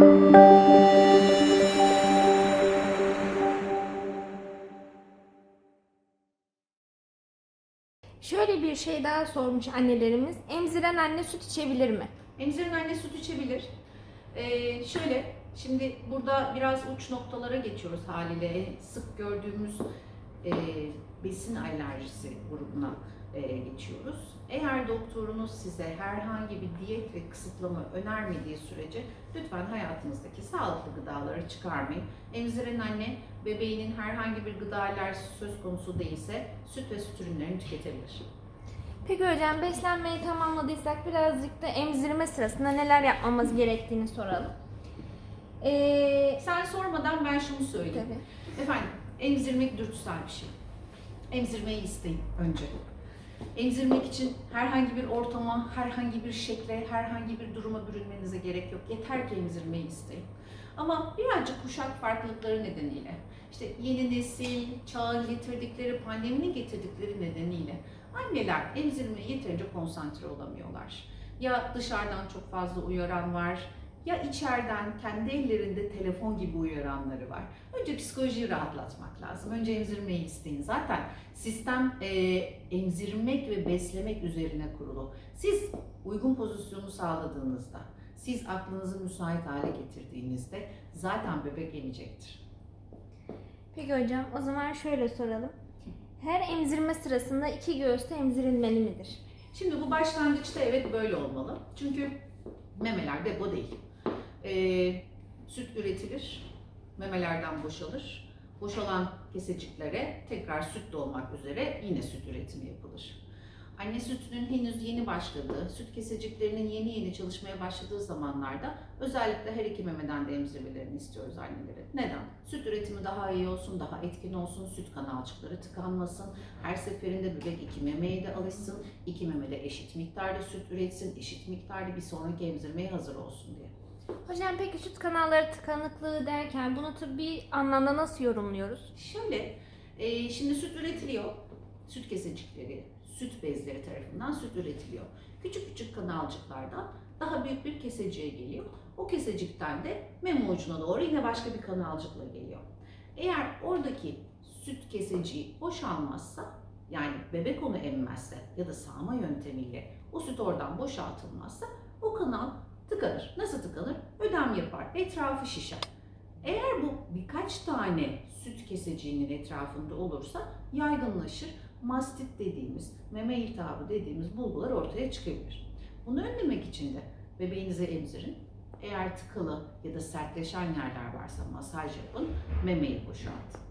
Şöyle bir şey daha sormuş annelerimiz. Emziren anne süt içebilir mi? Emziren anne süt içebilir. Ee, şöyle, şimdi burada biraz uç noktalara geçiyoruz haliyle. Sık gördüğümüz e, besin alerjisi grubuna e, geçiyoruz. Eğer doktorunuz size herhangi bir diyet ve kısıtlama önermediği sürece lütfen hayatınızdaki sağlıklı gıdaları çıkarmayın. Emziren anne bebeğinin herhangi bir gıda alerjisi söz konusu değilse süt ve süt ürünlerini tüketebilir. Peki hocam beslenmeyi tamamladıysak birazcık da emzirme sırasında neler yapmamız gerektiğini soralım. Ee, Sen sormadan ben şunu söyleyeyim. tabii. Efendim, emzirmek dürtüsel bir şey. Emzirmeyi isteyin önce. Emzirmek için herhangi bir ortama, herhangi bir şekle, herhangi bir duruma bürünmenize gerek yok. Yeter ki emzirmeyi isteyin. Ama birazcık kuşak farklılıkları nedeniyle, işte yeni nesil, çağın getirdikleri, pandeminin getirdikleri nedeniyle anneler emzirmeye yeterince konsantre olamıyorlar. Ya dışarıdan çok fazla uyaran var, ya içeriden kendi ellerinde telefon gibi uyaranları var. Önce psikolojiyi rahatlatmak lazım. Önce emzirmeyi isteyin. Zaten sistem e, emzirmek ve beslemek üzerine kurulu. Siz uygun pozisyonu sağladığınızda, siz aklınızı müsait hale getirdiğinizde zaten bebek emecektir. Peki hocam o zaman şöyle soralım. Her emzirme sırasında iki göğüste emzirilmeli midir? Şimdi bu başlangıçta evet böyle olmalı. Çünkü memeler depo değil. Ee, süt üretilir, memelerden boşalır. Boşalan keseciklere tekrar süt dolmak üzere yine süt üretimi yapılır. Anne sütünün henüz yeni başladığı, süt keseciklerinin yeni yeni çalışmaya başladığı zamanlarda özellikle her iki memeden de emzirmelerini istiyoruz annelerin. Neden? Süt üretimi daha iyi olsun, daha etkin olsun, süt kanalcıkları tıkanmasın, her seferinde bebek iki memeye de alışsın, iki memede eşit miktarda süt üretsin, eşit miktarda bir sonraki emzirmeye hazır olsun diye. Hocam peki süt kanalları tıkanıklığı derken bunu tıbbi anlamda nasıl yorumluyoruz? Şöyle, e, şimdi süt üretiliyor. Süt kesecikleri, süt bezleri tarafından süt üretiliyor. Küçük küçük kanalcıklardan daha büyük bir keseciğe geliyor. O kesecikten de meme ucuna doğru yine başka bir kanalcıkla geliyor. Eğer oradaki süt keseciği boşalmazsa, yani bebek onu emmezse ya da sağma yöntemiyle o süt oradan boşaltılmazsa o kanal tıkanır. Nasıl tıkanır? Ödem yapar, etrafı şişer. Eğer bu birkaç tane süt keseciğinin etrafında olursa yaygınlaşır. Mastit dediğimiz, meme iltihabı dediğimiz bulgular ortaya çıkabilir. Bunu önlemek için de bebeğinize emzirin. Eğer tıkalı ya da sertleşen yerler varsa masaj yapın, memeyi boşaltın.